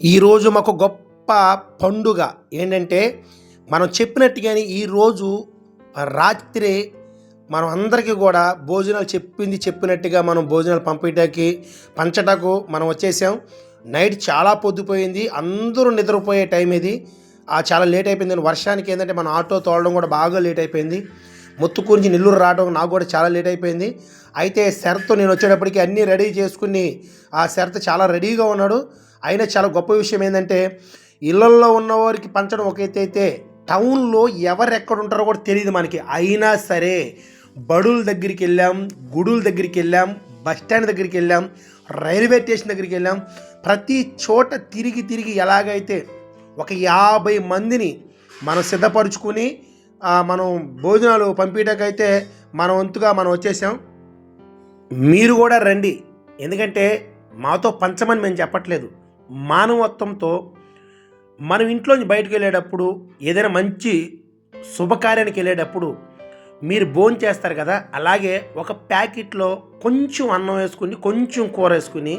ఈరోజు మాకు గొప్ప పండుగ. ఏంటంటే మనం చెప్పినట్టుగానే ఈరోజు రాత్రి మనం అందరికీ కూడా భోజనాలు చెప్పింది చెప్పినట్టుగా మనం భోజనాలు పంపించడానికి పంచటకు మనం వచ్చేసాం. నైట్ చాలా పొద్దుపోయింది. అందరూ నిద్రపోయే టైం ఇది. చాలా లేట్ అయిపోయింది వర్షానికి ఏంటంటే మన ఆటో తోలడం కూడా బాగా లేట్ అయిపోయింది. ముత్తుకూరించి నెల్లూరు రావడం నాకు కూడా చాలా లేట్ అయిపోయింది. అయితే శరత్ నేను వచ్చేటప్పటికి అన్నీ రెడీ చేసుకుని ఆ శరత్ చాలా రెడీగా ఉన్నాడు. అయినా చాలా గొప్ప విషయం ఏంటంటే ఇళ్ళల్లో ఉన్నవారికి పంచడం ఒక అయితే టౌన్లో ఎవరెక్కడ ఉంటారో కూడా తెలియదు మనకి. అయినా సరే బడుల దగ్గరికి వెళ్ళాం గుడుల దగ్గరికి వెళ్ళాం బస్ స్టాండ్ దగ్గరికి వెళ్ళాం రైల్వే స్టేషన్ దగ్గరికి వెళ్ళాం. ప్రతి చోట తిరిగి తిరిగి ఎలాగైతే ఒక యాభై మందిని మనం సిద్ధపరుచుకుని మనం భోజనాలు పంపించడానికైతే మన వంతుగా మనం వచ్చేసాం. మీరు కూడా రండి. ఎందుకంటే మాతో పంచమని మేము చెప్పట్లేదు. మానవత్వంతో మనం ఇంట్లోంచి బయటకు వెళ్ళేటప్పుడు ఏదైనా మంచి శుభకార్యానికి వెళ్ళేటప్పుడు మీరు భోజనం చేస్తారు కదా అలాగే ఒక ప్యాకెట్లో కొంచెం అన్నం వేసుకుని కొంచెం కూర వేసుకుని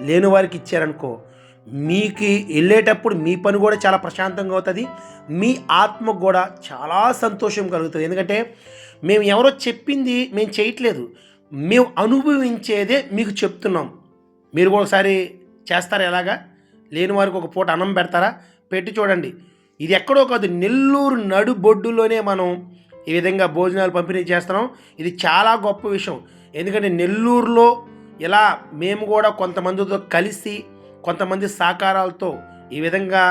లేని వారికి ఇచ్చారనుకో మీకు వెళ్ళేటప్పుడు మీ పని కూడా చాలా ప్రశాంతంగా అవుతుంది. మీ ఆత్మకు కూడా చాలా సంతోషం కలుగుతుంది. ఎందుకంటే మేము ఎవరో చెప్పింది మేము చేయట్లేదు. మేము అనుభవించేదే మీకు చెప్తున్నాం. మీరు కూడా ఒకసారి చేస్తారా ఎలాగా? లేని వారికి ఒక పూట అన్నం పెడతారా? పెట్టి చూడండి. ఇది ఎక్కడో కాదు నెల్లూరు నడుబొడ్డులోనే మనం ఈ విధంగా భోజనాలు పంపిణీ చేస్తున్నాం. ఇది చాలా గొప్ప విషయం. ఎందుకంటే నెల్లూరులో ఇలా మేము కూడా కొంతమందితో కలిసి కొంతమంది సహకారాలతో ఈ విధంగా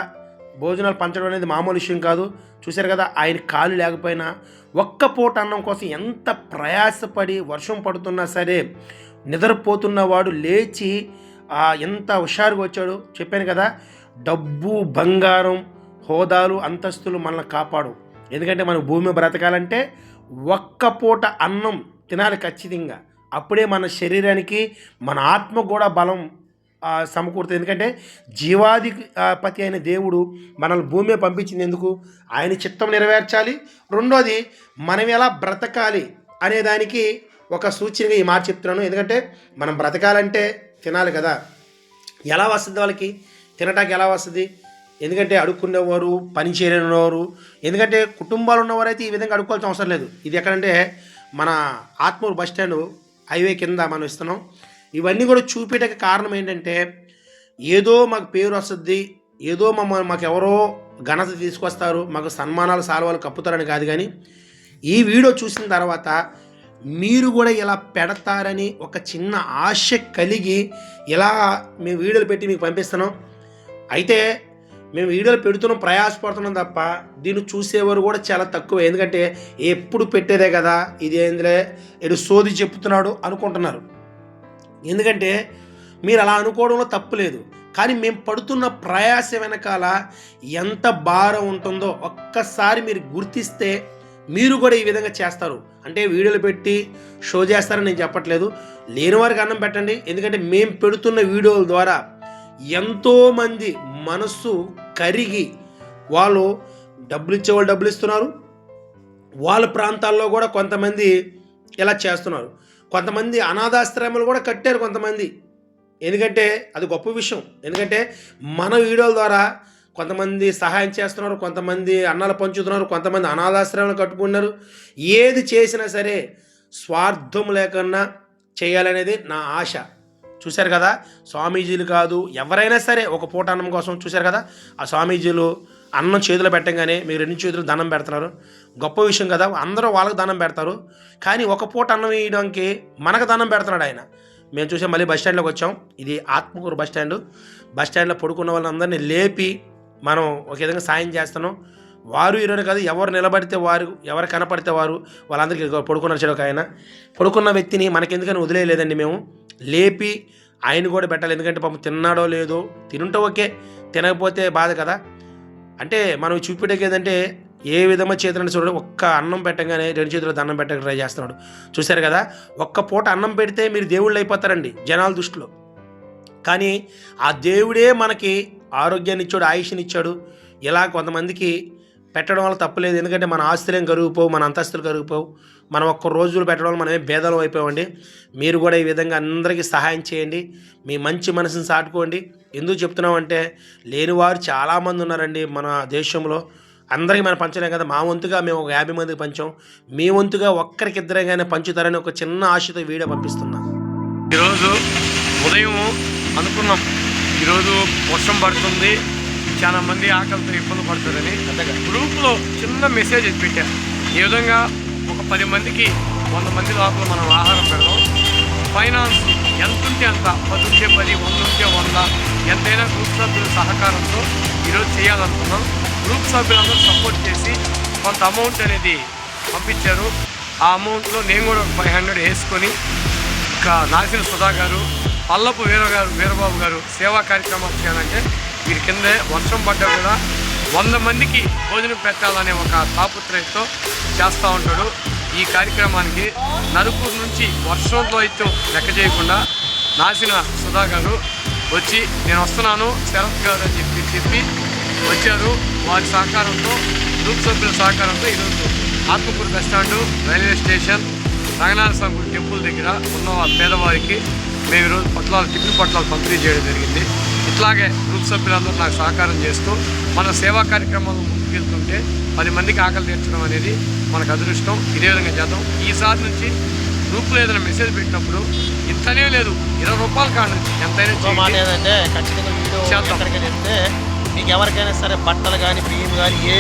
భోజనాలు పంచడం అనేది మామూలు విషయం కాదు. చూశారు కదా ఆయన కాలు లేకపోయినా ఒక్క పూట అన్నం కోసం ఎంత ప్రయాసపడి వర్షం పడుతున్నా సరే నిద్రపోతున్నవాడు లేచి ఎంత హుషారుగా వచ్చాడు చెప్పాను కదా డబ్బు బంగారం హోదాలు అంతస్తులు మనల్ని కాపాడు. ఎందుకంటే మన భూమి బ్రతకాలంటే ఒక్క పూట అన్నం తినాలి ఖచ్చితంగా. అప్పుడే మన శరీరానికి మన ఆత్మ కూడా బలం సమకూరుతుంది. ఎందుకంటే జీవాది పతి అయిన దేవుడు మనల్ని భూమి పంపించింది ఎందుకు? ఆయన చిత్తం నెరవేర్చాలి. రెండోది మనం ఎలా బ్రతకాలి అనే దానికి ఒక సూచనగా ఈ మాట చెప్తున్నాను. ఎందుకంటే మనం బ్రతకాలంటే తినాలి కదా. ఎలా వస్తుంది వాళ్ళకి? తినటానికి ఎలా వస్తుంది? ఎందుకంటే అడుక్కునేవారు పని చేయలేనివారు ఎందుకంటే కుటుంబాలు ఉన్నవారు అయితే ఈ విధంగా అడుక్కోవాల్సిన అవసరం లేదు. ఇది ఎక్కడంటే మన ఆత్మూరు బస్ స్టాండ్ హైవే కింద మనం ఇస్తున్నాం. ఇవన్నీ కూడా చూపించడానికి కారణం ఏంటంటే ఏదో మాకు పేరు వస్తుంది ఏదో మమ్మ మాకు ఎవరో ఘనత తీసుకొస్తారు మాకు సన్మానాలు సాల్వాలు కప్పుతారని కాదు కానీ ఈ వీడియో చూసిన తర్వాత మీరు కూడా ఇలా పెడతారని ఒక చిన్న ఆశ కలిగి ఇలా మేము వీడియోలు పెట్టి మీకు పంపిస్తున్నాం. అయితే మేము వీడియోలు పెడుతున్నాం ప్రయాసపడుతున్నాం తప్ప దీన్ని చూసేవారు కూడా చాలా తక్కువ. ఎందుకంటే ఎప్పుడు పెట్టేదే కదా ఇది ఏందిలే ఎడు సోది చెప్తున్నాడు అనుకుంటున్నారు. ఎందుకంటే మీరు అలా అనుకోవడంలో తప్పు లేదు. కానీ మేము పడుతున్న ప్రయాస వెనకాల ఎంత భారం ఉంటుందో ఒక్కసారి మీరు గుర్తిస్తే మీరు కూడా ఈ విధంగా చేస్తారు. అంటే వీడియోలు పెట్టి షో చేస్తారని నేను చెప్పట్లేదు. లేని వారికి అన్నం పెట్టండి. ఎందుకంటే మేము పెడుతున్న వీడియోల ద్వారా ఎంతోమంది మనస్సు కరిగి వాళ్ళు డబ్బులు ఇచ్చేవాళ్ళు డబ్బులు ఇస్తున్నారు. వాళ్ళ ప్రాంతాల్లో కూడా కొంతమంది ఇలా చేస్తున్నారు. కొంతమంది అనాథాశ్రమాలు కూడా కట్టారు కొంతమంది. ఎందుకంటే అది గొప్ప విషయం. ఎందుకంటే మన వీడియోల ద్వారా కొంతమంది సహాయం చేస్తున్నారు కొంతమంది అన్నాలు పంచుతున్నారు కొంతమంది అనాథాశ్రమాలు కట్టుకున్నారు ఏది చేసినా సరే స్వార్థం లేకుండా చేయాలనేది నా ఆశ. చూశారు కదా? స్వామీజీలు కాదు ఎవరైనా సరే ఒక పూట అన్నం కోసం చూశారు కదా? ఆ స్వామీజీలు అన్నం చేతిలో పెట్టంగానే మీరు రెండు చేతులు దండం పెడుతున్నారు? గొప్ప విషయం కదా అందరూ వాళ్ళకి దండం పెడతారు. కానీ ఒక పూట అన్నం వేయడానికి మనకు దండం పెడుతున్నాడు ఆయన. మేము చూసాం మళ్ళీ బస్ స్టాండ్లోకి వచ్చాం. ఇది ఆత్మకూరు బస్ స్టాండ్. బస్ స్టాండ్లో పడుకున్న వాళ్ళందరినీ లేపి మనం ఒక విధంగా సాయం చేస్తున్నాం. వారు ఈరోజు కాదు ఎవరు నిలబడితే వారు ఎవరు కనపడితే వారు వాళ్ళందరికీ పడుకున్న చెడు ఒక ఆయన. పడుకున్న వ్యక్తిని మనకెందుకని వదిలేయలేదండి మేము. లేపి ఆయన కూడా పెట్టాలి. ఎందుకంటే పాపం తిన్నాడో లేదో తినుంటే ఓకే తినకపోతే బాధ కదా. అంటే మనం చూపించడానికి ఏంటంటే ఏ విధంగా చేతులను చూడండి ఒక్క అన్నం పెట్టగానే రెండు చేతులు దండం పెట్టక ట్రై చేస్తున్నాడు. చూశారు కదా ఒక్క పూట అన్నం పెడితే మీరు దేవుళ్ళు అయిపోతారండి జనాల దృష్టిలో. కానీ ఆ దేవుడే మనకి ఆరోగ్యాన్ని ఇచ్చాడు ఆయుష్ని ఇచ్చాడు. ఇలా కొంతమందికి పెట్టడం వల్ల తప్పలేదు ఎందుకంటే మన ఆస్తులేం కరిగిపోవు మన అంతస్తులు కరిగిపోవు. మనం ఒక్క రోజులు పెట్టడం వల్ల మనమే భేదాలు అయిపోయామండి మీరు కూడా ఈ విధంగా అందరికీ సహాయం చేయండి. మీ మంచి మనసుని సాటుకోండి ఎందుకు చెప్తున్నామంటే లేనివారు చాలామంది ఉన్నారండి మన దేశంలో. అందరికీ మనం పంచలేం కదా. మా వంతుగా మేము ఒక యాభై మందికి పంచాం. మీ వంతుగా ఒక్కరికిద్దరిగానే పంచుతారని ఒక చిన్న ఆశతో వీడియో పంపిస్తున్నాం. ఈరోజు ఉదయం అనుకున్నాం. ఈరోజు వర్షం పడుతుంది. చాలా మంది ఆకలితో ఇబ్బంది పడుతుందని గ్రూప్లో చిన్న మెసేజ్ పెట్టారు ఈ విధంగా ఒక పది మందికి వంద మంది లోపల మనం ఆహారం పెడదాం. ఫైనాన్స్ ఎంత ఉంటే అంత పది ఉంటే పది వంద ఉంటే వంద ఎంతైనా గ్రూప్ సభ్యుల సహకారంతో ఈరోజు చేయాలనుకున్నాం. గ్రూప్ సభ్యులందరూ సపోర్ట్ చేసి కొంత అమౌంట్ అనేది పంపించారు. ఆ అమౌంట్లో నేను కూడా ఒక ఫైవ్ హండ్రెడ్ వేసుకొని ఇంకా నాసిన సుధా గారు పల్లపు వీర గారు వీరబాబు గారు సేవా కార్యక్రమాలు చేయాలంటే వీరి కిందే వర్షం పడ్డా కూడా వంద మందికి భోజనం పెట్టాలనే ఒక తాపత్రయంతో చేస్తూ ఉంటాడు. ఈ కార్యక్రమానికి నరుకూరు నుంచి వర్షంతో అయితే లెక్క చేయకుండా నాసిన సుధా గారు వచ్చి నేను వస్తున్నాను శరత్ గారు అని చెప్పి చెప్పి వచ్చారు. వారి సహకారంతో గ్రూప్ సభ్యుల సహకారంతో ఈరోజు Atmakur bus stand railway station Ranganatha Swamy గుడి టెంపుల్ దగ్గర ఉన్న పేదవారికి మేము ఈరోజు పట్లాలు టిఫిన్ పట్లాలు పంపిణీ చేయడం జరిగింది. ఇట్లాగే గ్రూప్ సభ్యులందరూ నాకు సహకారం చేస్తూ మన సేవా కార్యక్రమాలు ముందుకెళ్తుంటే పది మందికి ఆకలి తీర్చడం అనేది మనకు అదృష్టం ఇదే విధంగా చేద్దాం ఈసారి నుంచి గ్రూప్లో ఏదైనా మెసేజ్ పెట్టినప్పుడు ఇంతనే లేదు ఇరవై రూపాయల కాడ నుంచి ఎంతైనా మాట. ఏంటంటే ఖచ్చితంగా వీడియో. ఎక్కడికైనా వెళ్తే మీకు ఎవరికైనా సరే బట్టలు కానీ బియ్యం కానీ ఏ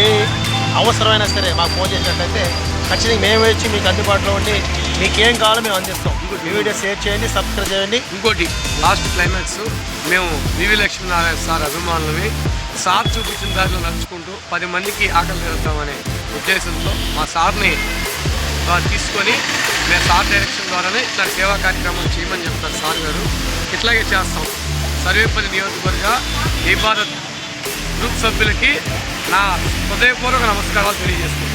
అవసరమైనా సరే మాకు ఫోన్ చేసినట్లయితే ఖచ్చితంగా మేము వచ్చి మీకు అందుబాటులో ఉండి మీకు ఏం కావాలో మేము అందిస్తాం. ఈ వీడియో షేర్ చేయండి సబ్స్క్రైబ్ చేయండి. ఇంకోటి లాస్ట్ క్లైమాక్స్ మేము వివి లక్ష్మీనారాయణ సార్ అభిమానులవి సార్ చూపించిన దారిలో నడుచుకుంటూ పది మందికి ఆకలి తీరుతామనే ఉద్దేశంతో మా సార్ని తీసుకొని మేము సార్ డైరెక్షన్ ద్వారానే ఇట్లా సేవా కార్యక్రమాలు చేయమని చెప్తారు సార్ గారు. ఇట్లాగే చేస్తాం. సర్వేపల్లి నియోజకవర్గ ఈ భారత్ గ్రూప్ సభ్యులకి నా హృదయపూర్వక నమస్కారాలు తెలియజేస్తున్నాను